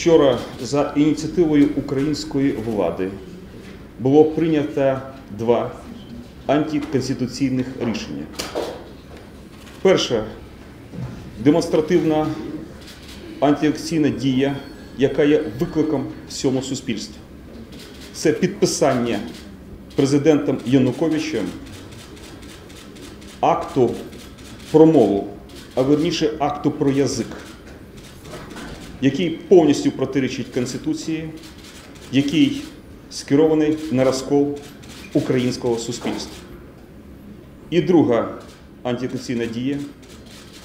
Вчора за ініціативою української влади було прийнято два антиконституційних рішення. Перше демонстративна антиакційна дія, яка є викликом всьому суспільству. Це підписання президентом Януковичем акту про мову, а верніше акту про язик, який повністю протирічить Конституції, який скерований на розкол українського суспільства. І друга антиконституційна дія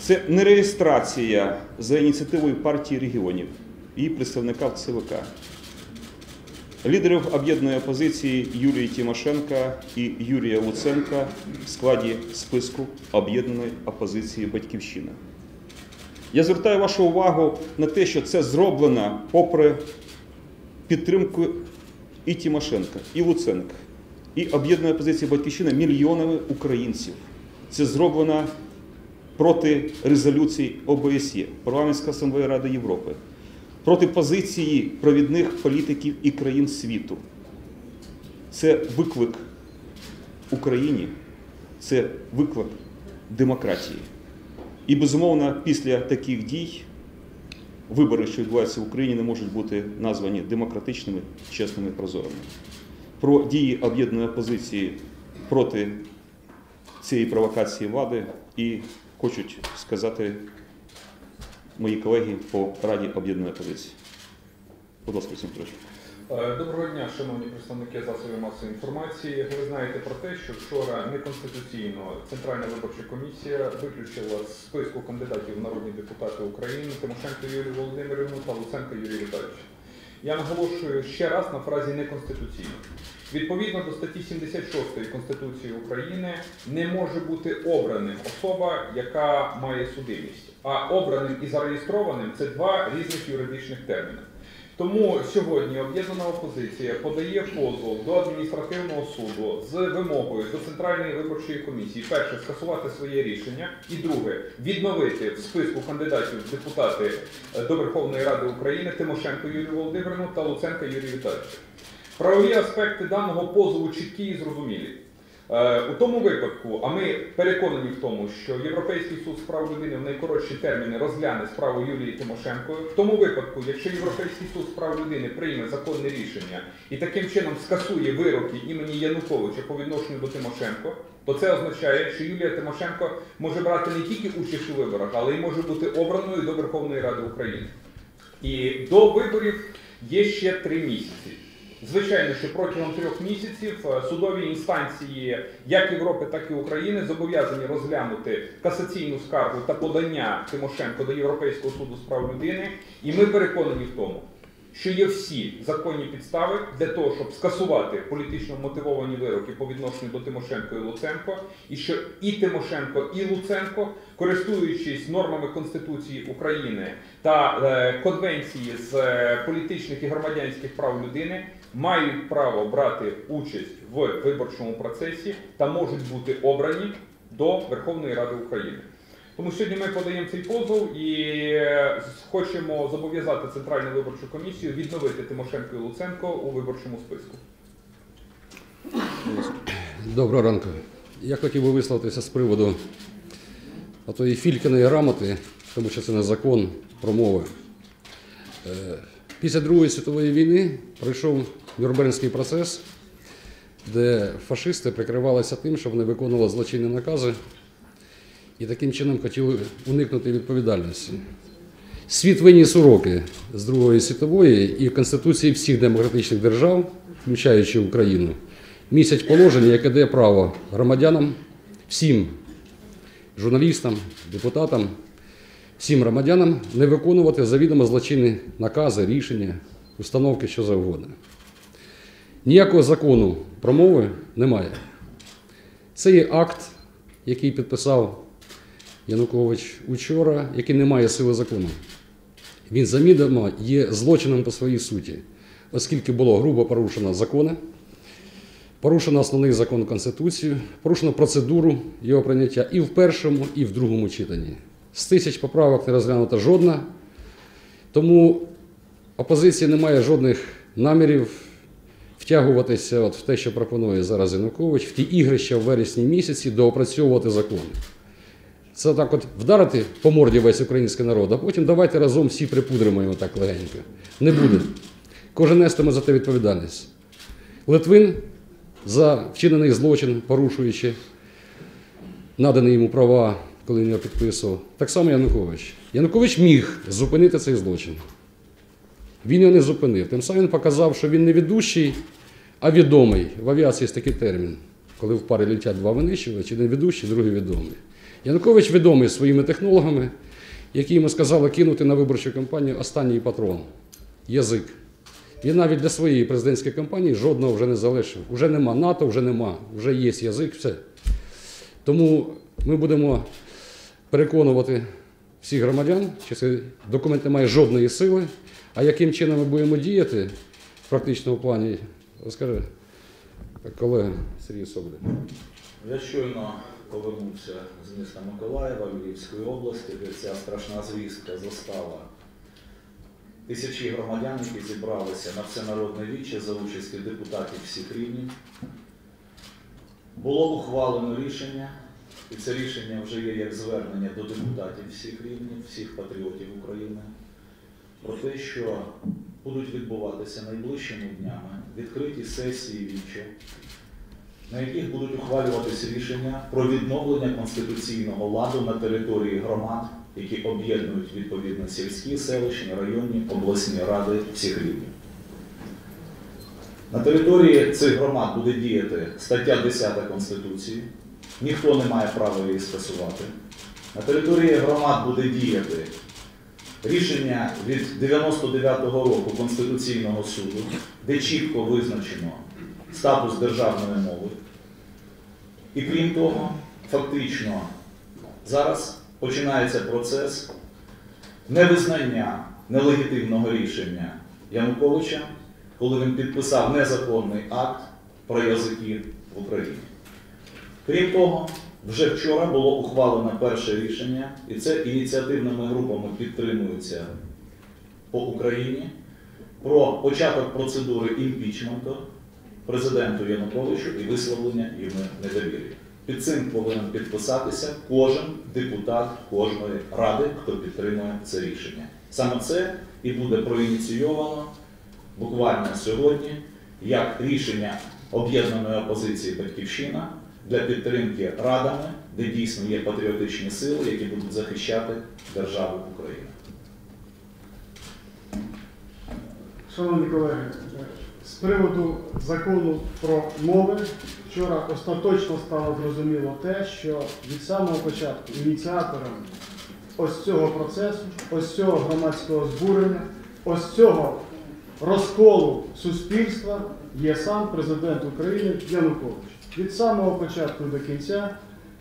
це нереєстрація за ініціативою партії регіонів і представника в ЦВК. Лідерів об'єднаної опозиції Юлії Тимошенка і Юрія Луценка в складі списку об'єднаної опозиції Батьківщина. Я звертаю вашу увагу на те, що це зроблено попри підтримку і Тимошенка, і Луценка, і об'єднаної опозиції Батьківщина мільйонами українців. Це зроблено проти резолюцій ОБСЄ, Парламентської асамблеї Ради Європи, проти позиції провідних політиків і країн світу. Це виклик Україні, це виклик демократії. І безумовно, після таких дій вибори, що відбуваються в Україні, не можуть бути названі демократичними, чесними, прозорими. Про дії об'єднаної опозиції проти цієї провокації влади і хочуть сказати мої колеги по Раді об'єднаної опозиції. Будь ласка, Олексій Петрович. Е, Доброго дня, шановні представники засобів масової інформації. Ви знаєте про те, що вчора неконституційно Центральна виборча комісія виключила з списку кандидатів в народні депутати України Тимошенко Юлію Володимирівну та Луценка Юрія Віталійовича. Я наголошую ще раз на фразі неконституційно. Відповідно до статті 76 Конституції України не може бути обраним особа, яка має судимість. А обраним і зареєстрованим це два різних юридичних терміни. Тому сьогодні об'єднана опозиція подає позов до адміністративного суду з вимогою до Центральної виборчої комісії перше скасувати своє рішення, і друге відновити в списку кандидатів депутати е, до Верховної Ради України Тимошенко Юлію Володимирівну та Луценка Юрія Віталійовича. Правові аспекти даного позову чіткі і зрозумілі. Е, У тому випадку, а ми переконані в тому, що Європейський суд з прав людини в найкоротші терміни розгляне справу Юлії Тимошенко. В тому випадку, якщо Європейський суд з прав людини прийме законне рішення і таким чином скасує вироки імені Януковича по відношенню до Тимошенко, то це означає, що Юлія Тимошенко може брати не тільки участь у виборах, але й може бути обраною до Верховної Ради України. І до виборів є ще три місяці. Звичайно, що протягом трьох місяців е, судові інстанції як Європи, так і України зобов'язані розглянути касаційну скаргу та подання Тимошенко до Європейського суду з прав людини. І ми переконані в тому, що є всі законні підстави для того, щоб скасувати політично мотивовані вироки по відношенню до Тимошенко і Луценко, і що і Тимошенко, і Луценко, користуючись нормами Конституції України та е, конвенції з е, політичних і громадянських прав людини, мають право брати участь в виборчому процесі та можуть бути обрані до Верховної Ради України. Тому сьогодні ми подаємо цей позов і е, хочемо зобов'язати Центральну виборчу комісію відновити Тимошенко і Луценко у виборчому списку. Доброго ранку. Я хотів би висловитися з приводу тої фількиної грамоти, тому що це не закон про мови. Після Другої світової війни пройшов Нюрнбернський процес, де фашисти прикривалися тим, що вони виконували злочинні накази і таким чином хотіли уникнути відповідальності. Світ виніс уроки з Другої світової і Конституції всіх демократичних держав, включаючи Україну, місяць положення, яке дає право громадянам, всім журналістам, депутатам, всім громадянам не виконувати завідомо злочинні накази, рішення, установки, що завгодно. Ніякого закону про мови немає. Це є акт, який підписав Янукович учора, який не має сили закону. Він замідомо є злочином по своїй суті, оскільки було грубо порушено закони, порушено основний закон Конституції, порушено процедуру його прийняття і в першому, і в другому читанні. З тисяч поправок не розглянута жодна. Тому опозиції немає жодних намірів втягуватися от в те, що пропонує зараз Янукович, в ті ігрища в вересні місяці доопрацьовувати закони. Це так от вдарити по морді весь український народ, а потім давайте разом всі припудримо його так легенько. Не буде. Кожен нестиме за те відповідальність. Литвин за вчинений злочин, порушуючи надані йому права, коли він його підписував. Так само Янукович. Янукович міг зупинити цей злочин. Він його не зупинив. Тим самим він показав, що він не ведущий, а відомий. В авіації є такий термін, коли в парі літять два винищувачі, один ведущий, другий відомий. Янукович відомий своїми технологами, які йому сказали кинути на виборчу кампанію останній патрон язик. Він навіть для своєї президентської кампанії жодного вже не залишив. Уже нема НАТО, вже нема, вже є язик, все. Тому ми будемо переконувати всіх громадян, що цей документ не має жодної сили. А яким чином ми будемо діяти в практичному плані, розкаже колега Сергій Соболєв. Я щойно повернувся з міста Миколаєва Львівської області, де ця страшна звістка застала тисячі громадян, які зібралися на всенародне віче за участі депутатів всіх рівнів. Було ухвалено рішення, і це рішення вже є як звернення до депутатів всіх рівнів, всіх патріотів України, про те, що будуть відбуватися найближчими днями відкриті сесії віче на яких будуть ухвалюватись рішення про відновлення конституційного ладу на території громад, які об'єднують відповідно сільські, селищні, районні, обласні ради всіх рівнів. На території цих громад буде діяти стаття 10 Конституції. Ніхто не має права її скасувати. На території громад буде діяти рішення від 99-го року Конституційного суду, де чітко визначено статус державної мови. І крім того, фактично зараз починається процес невизнання нелегітимного рішення Януковича, коли він підписав незаконний акт про язики в Україні. Крім того, вже вчора було ухвалено перше рішення, і це ініціативними групами підтримується по Україні про початок процедури імпічменту президенту Януковичу і висловлення йому недовіри. Під цим повинен підписатися кожен депутат кожної ради, хто підтримує це рішення. Саме це і буде проініційовано буквально сьогодні як рішення об'єднаної опозиції Батьківщина для підтримки радами, де дійсно є патріотичні сили, які будуть захищати державу України. Шановні колеги, з приводу закону про мови, вчора остаточно стало зрозуміло те, що від самого початку ініціатором ось цього процесу, ось цього громадського збурення, ось цього розколу суспільства є сам президент України Янукович. Від самого початку до кінця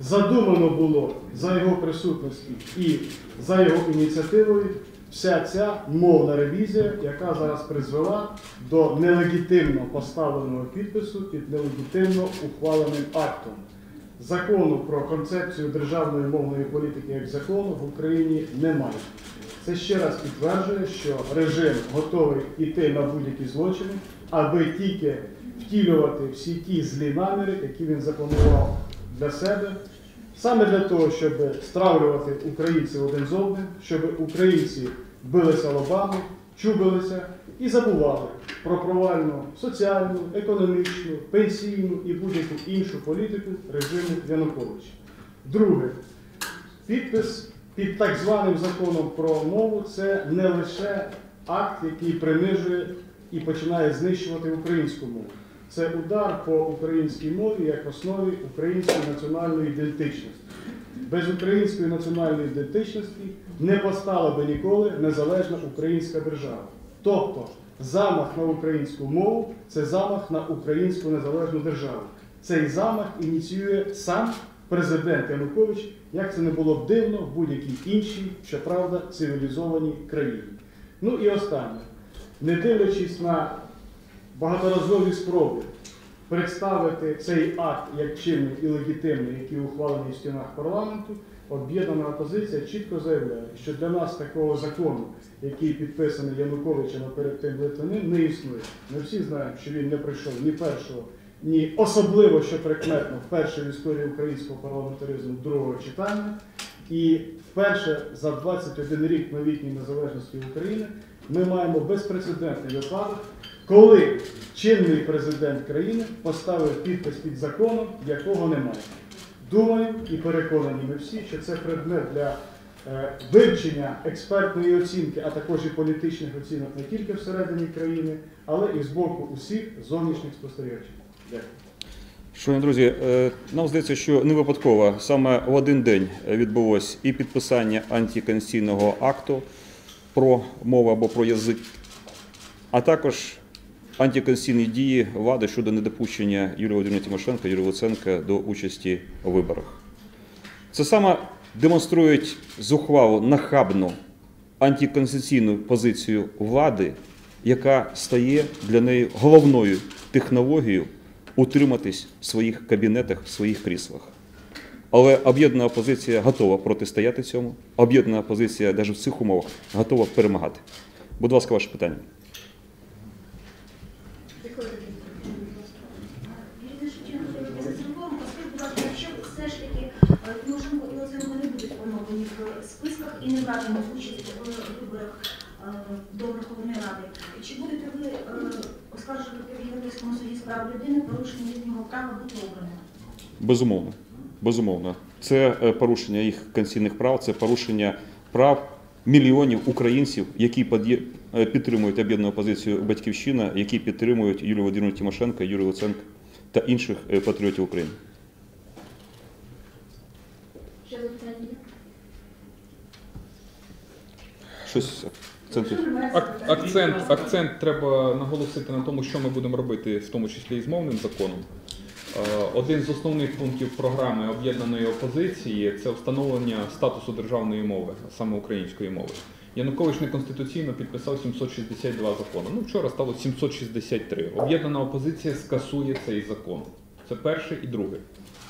задумано було за його присутності і за його ініціативою вся ця мовна ревізія, яка зараз призвела до нелегітимно поставленого підпису під нелегітимно ухваленим актом. Закону про концепцію державної мовної політики як закону в Україні немає. Це ще раз підтверджує, що режим готовий йти на будь-які злочини, аби тільки втілювати всі ті злі наміри, які він запланував для себе, саме для того, щоб стравлювати українців один з одним, щоб українці билися лобами, чубилися і забували про провальну соціальну, економічну, пенсійну і будь-яку іншу політику режиму Януковича. Друге, підпис під так званим законом про мову це не лише акт, який принижує і починає знищувати українську мову. Це удар по українській мові як основі української національної ідентичності. Без української національної ідентичності не постала би ніколи незалежна українська держава. Тобто замах на українську мову це замах на українську незалежну державу. Цей замах ініціює сам президент Янукович, як це не було б дивно в будь-якій іншій, щоправда, цивілізованій країні. Ну і останнє. Не дивлячись на багаторазові спроби представити цей акт як чинний і легітимний, який ухвалений в стінах парламенту, об'єднана опозиція чітко заявляє, що для нас такого закону, який підписаний Януковичем, перед тим Литвиним, не існує. Ми всі знаємо, що він не пройшов ні першого, ні особливо, що прикметно, вперше в історії українського парламентаризму другого читання. І вперше за 21 рік новітньої незалежності України ми маємо безпрецедентний випадок, коли чинний президент країни поставив підпис під законом, якого немає. Думаю і переконані ми всі, що це предмет для е, вивчення експертної оцінки, а також і політичних оцінок не тільки всередині країни, але і з боку усіх зовнішніх спостерігачів. Дякую. Шановні друзі, е, нам здається, що не випадково саме в один день відбулось і підписання антиконституційного акту про мову або про язик, а також антиконституційні дії влади щодо недопущення Юлії Володимирівни Тимошенко, Юрія Луценка до участі у виборах. Це саме демонструють зухвалу нахабну антиконституційну позицію влади, яка стає для неї головною технологією утриматись в своїх кабінетах, в своїх кріслах. Але об'єднана опозиція готова протистояти цьому. Об'єднана опозиція навіть в цих умовах готова перемагати. Будь ласка, ваше питання. І не братимуть участь в виборах до Верховної Ради, чи будете ви оскаржувати в Європейському суді з прав людини порушення їхнього права бути обраним? Безумовно. Безумовно. Це е, порушення їх конституційних прав, це порушення прав мільйонів українців, які е, підтримують об'єднану опозицію Батьківщина, які підтримують Юлію Володимирівну Тимошенко, Юрія Луценка та інших е, патріотів України. Щось. Акцент, акцент треба наголосити на тому, що ми будемо робити, в тому числі і з мовним законом. Е, Один з основних пунктів програми об'єднаної опозиції це встановлення статусу державної мови, а саме української мови. Янукович неконституційно підписав 762 закони. Ну, вчора стало 763. Об'єднана опозиція скасує цей закон. Це перше і друге.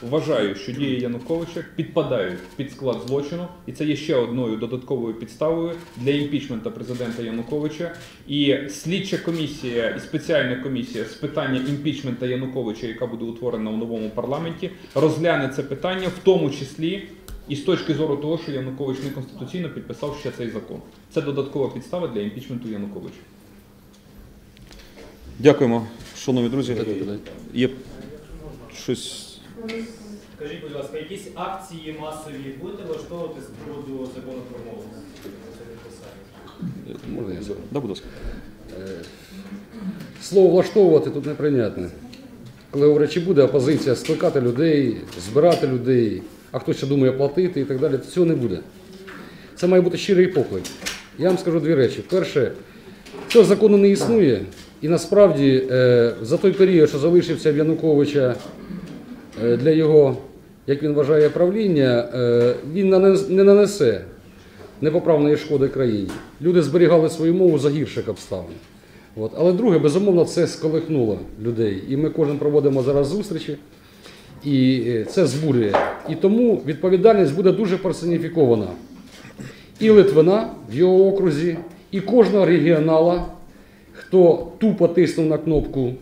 Вважаю, що дії Януковича підпадають під склад злочину, і це є ще одною додатковою підставою для імпічмента президента Януковича. І слідча комісія і спеціальна комісія з питання імпічмента Януковича, яка буде утворена у новому парламенті, розгляне це питання, в тому числі і з точки зору того, що Янукович неконституційно підписав ще цей закон. Це додаткова підстава для імпічменту Януковича. Дякуємо, шановні друзі. Є щось. Скажіть, будь ласка, якісь акції масові будете влаштовувати з приводу закону про мову? Можна я Да, будь ласка. Слово влаштовувати тут неприйнятне. Коли говорять, чи буде опозиція скликати людей, збирати людей, а хтось ще думає платити і так далі, то цього не буде. Це має бути щирий поклик. Я вам скажу дві речі. Перше, цього закону не існує, і насправді е, за той період, що залишився в Януковича е, для його, як він вважає, правління, е, він не нанесе непоправної шкоди країні. Люди зберігали свою мову за гірших обставин. От. Але друге, безумовно, це сколихнуло людей. І ми кожен проводимо зараз зустрічі, і це збурює. І тому відповідальність буде дуже персоніфікована. І Литвина в його окрузі, і кожного регіонала, хто тупо тиснув на кнопку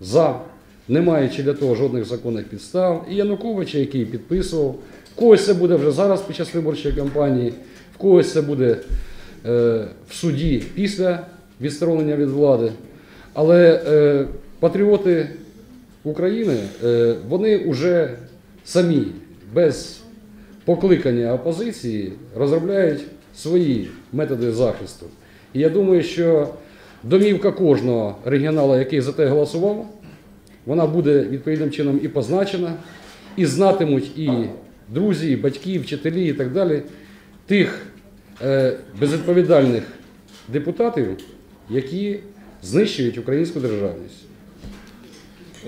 за, не маючи для того жодних законних підстав, і Януковича, який підписував. В когось це буде вже зараз під час виборчої кампанії, в когось це буде е, в суді після відсторонення від влади. Але е, патріоти України, е, вони вже самі без покликання опозиції розробляють свої методи захисту. І я думаю, що домівка кожного регіонала, який за те голосував, вона буде відповідним чином і позначена, і знатимуть і друзі, і батьки, і вчителі, і так далі, тих е, безвідповідальних депутатів, які знищують українську державність.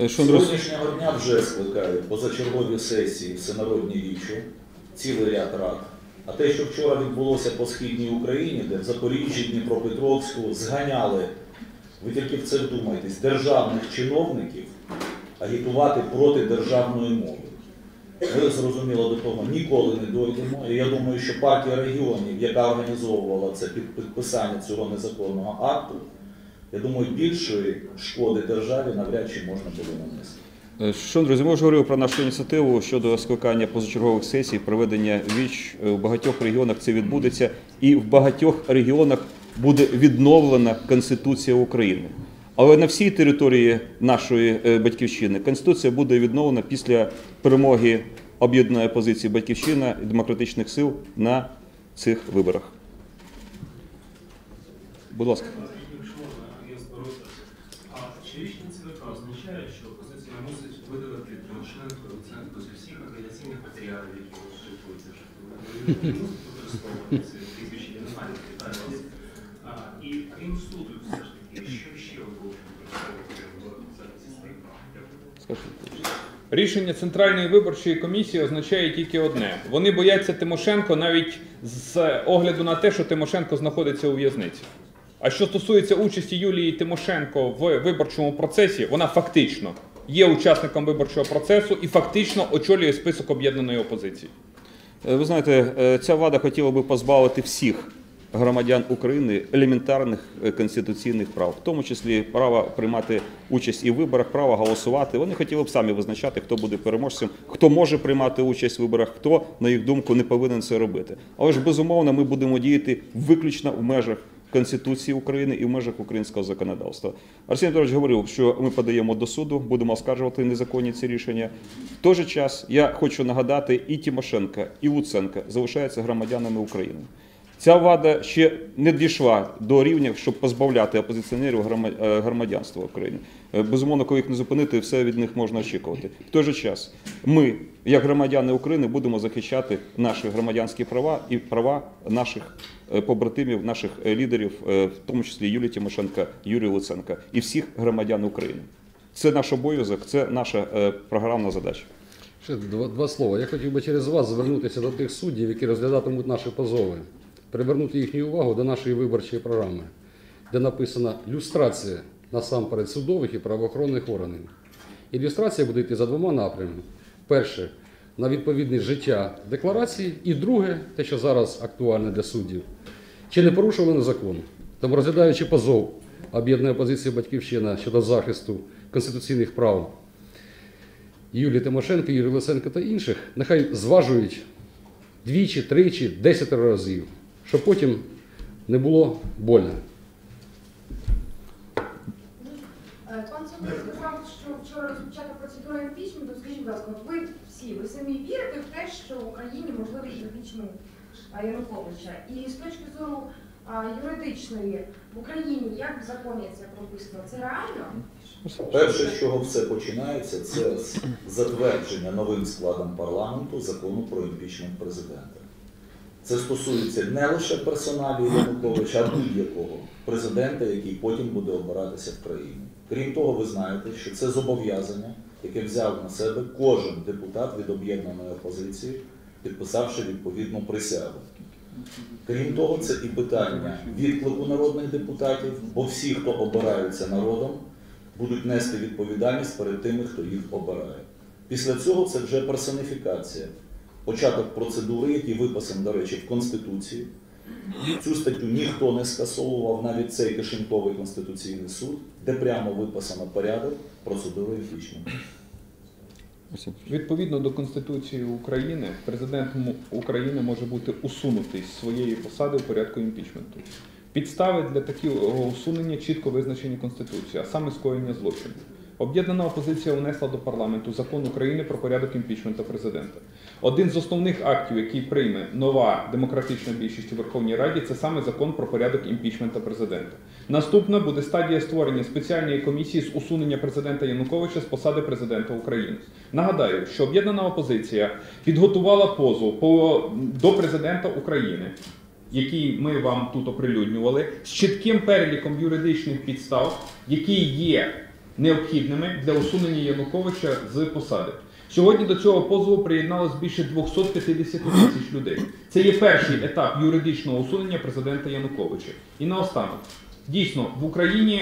Е, З сьогоднішнього дня вже скликають позачергові сесії всенародні річі, цілий ряд рад. А те, що вчора відбулося по східній Україні, де в Запоріжжі, Дніпропетровську зганяли, ви тільки в це вдумайтесь, державних чиновників агітувати проти державної мови. Ми зрозуміло до того ніколи не дойдемо. І я думаю, що партія регіонів, яка організовувала це під підписання цього незаконного акту, я думаю, більшої шкоди державі навряд чи можна було нанести. Е, Що, друзі, ми вже говорили про нашу ініціативу щодо скликання позачергових сесій, проведення віч Е, в багатьох регіонах це відбудеться, і в багатьох регіонах буде відновлена Конституція України. Але на всій території нашої е, батьківщини Конституція буде відновлена після перемоги об'єднаної опозиції Батьківщина і демократичних сил на цих виборах. Будь ласка. Якщо можна, я зберуся. А чи рішення ЦВК означає, що опозиція мусить видалити Тимошенко, Луценко зі всіх апеляційних матеріалів, які розшифруються? Ви не мусите І крім все ж таки, ще ви будете? Рішення Центральної виборчої комісії означає тільки одне: вони бояться Тимошенко навіть з огляду на те, що Тимошенко знаходиться у в'язниці. А що стосується участі Юлії Тимошенко в виборчому процесі, вона фактично є учасником виборчого процесу і фактично очолює список об'єднаної опозиції. Е, Ви знаєте, е, ця влада хотіла би позбавити всіх громадян України елементарних е, конституційних прав, в тому числі права приймати участь і в виборах, права голосувати. Вони хотіли б самі визначати, хто буде переможцем, хто може приймати участь в виборах, хто, на їх думку, не повинен це робити. Але ж безумовно, ми будемо діяти виключно в межах. Конституції України і в межах українського законодавства. Арсеній Петрович говорив, що ми подаємо до суду, будемо оскаржувати незаконні ці рішення. В той же час я хочу нагадати, і Тимошенка, і Луценка залишаються громадянами України. Ця влада ще не дійшла до рівня, щоб позбавляти опозиціонерів е, громадянства України. Е, Безумовно, коли їх не зупинити, все від них можна очікувати. В той же час ми, як громадяни України, будемо захищати наші громадянські права і права наших е, побратимів, наших лідерів, в тому числі Юлії Тимошенка, Юрія Луценка і всіх громадян України. Це наш обов'язок, це наша програмна задача. Ще два, два слова. Я хотів би через вас звернутися до тих суддів, які розглядатимуть наші позови, привернути їхню увагу до нашої виборчої програми, де написана люстрація насамперед судових і правоохоронних органів. Ілюстрація буде йти за двома напрямами. Перше на відповідність життя декларації, і друге, те, що зараз актуальне для суддів, чи не порушували закон. Тому розглядаючи позов об'єднаної опозиції Батьківщина щодо захисту конституційних прав Юлії Тимошенко, Юрія Лисенко та інших, нехай зважують двічі, тричі, десятеро разів, щоб потім не було больно. Е, Пан Сергій сказав, що вчора розпочата процедура імпічменту. Скажіть, будь ласка, ви всі, ви самі вірите в те, що в Україні можливий імпічмент Януковича? І з точки зору а, юридичної в Україні як в законі це прописано? Це реально? Перше, з чого все починається, це з затвердження новим складом парламенту закону про імпічмент президента. Це стосується не лише персоналі Януковича, а будь-якого президента, який потім буде обиратися в країні. Крім того, ви знаєте, що це зобов'язання, яке взяв на себе кожен депутат від об'єднаної опозиції, підписавши відповідну присягу. Крім того, це і питання відклику народних депутатів, бо всі, хто обираються народом, будуть нести відповідальність перед тими, хто їх обирає. Після цього це вже персоніфікація, початок процедури, який виписаний, до речі, в Конституції. Цю статтю ніхто не скасовував, навіть цей кишеньковий Конституційний суд, де прямо виписано порядок процедури імпічменту. Відповідно до Конституції України, президент України може бути усунутий з своєї посади в порядку імпічменту. Підстави для такого усунення чітко визначені Конституцією, а саме скоєння злочину. Об'єднана опозиція внесла до парламенту закон України про порядок імпічменту президента. Один з основних актів, який прийме нова демократична більшість у Верховній Раді, це саме закон про порядок імпічменту президента. Наступна буде стадія створення спеціальної комісії з усунення президента Януковича з посади президента України. Нагадаю, що об'єднана опозиція підготувала позов по, до президента України, який ми вам тут оприлюднювали, з чітким переліком юридичних підстав, які є необхідними для усунення Януковича з посади. Сьогодні до цього позову приєдналось більше 250 тисяч людей. Це є перший етап юридичного усунення президента Януковича. І наостанок, дійсно, в Україні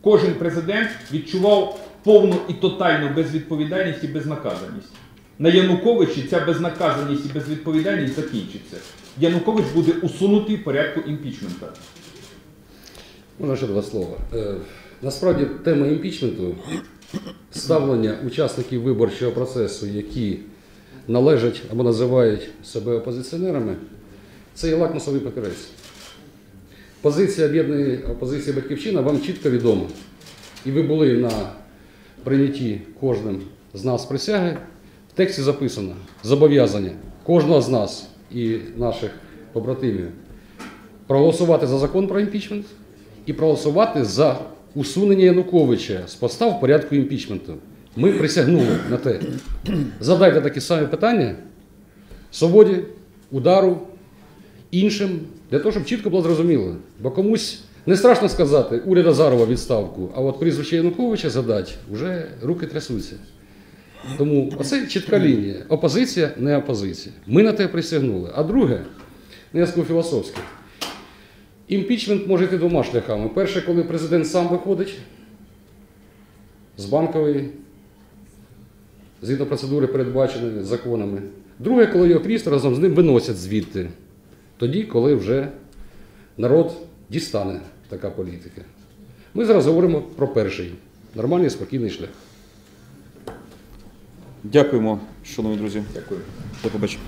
кожен президент відчував повну і тотальну безвідповідальність і безнаказаність. На Януковичі ця безнаказаність і безвідповідальність закінчиться. Янукович буде усунутий в порядку імпічмента. Можна ще два слова. Е, насправді тема імпічменту, ставлення учасників виборчого процесу, які належать або називають себе опозиціонерами, це є лакмусовий папірець. Позиція об'єднаної опозиції Батьківщина вам чітко відома. І ви були на прийнятті кожним з нас присяги. В тексті записано зобов'язання кожного з нас і наших побратимів проголосувати за закон про імпічмент і проголосувати за усунення Януковича з поста в порядку імпічменту. Ми присягнули на те. Задайте такі самі питання свободі, удару, іншим, для того, щоб чітко було зрозуміло. Бо комусь не страшно сказати уряд Азарова відставку, а от прізвище Януковича задати, вже руки трясуться. Тому оце чітка лінія. Опозиція не опозиція. Ми на те присягнули. А друге, ну, я скажу філософське. Імпічмент може йти двома шляхами. Перше, коли президент сам виходить з банкової, згідно процедури, передбаченої законами. Друге, коли його кріст разом з ним виносять звідти. Тоді, коли вже народ дістане така політика. Ми зараз говоримо про перший нормальний, спокійний шлях. Дякуємо, шановні друзі. Дякую. До побачення.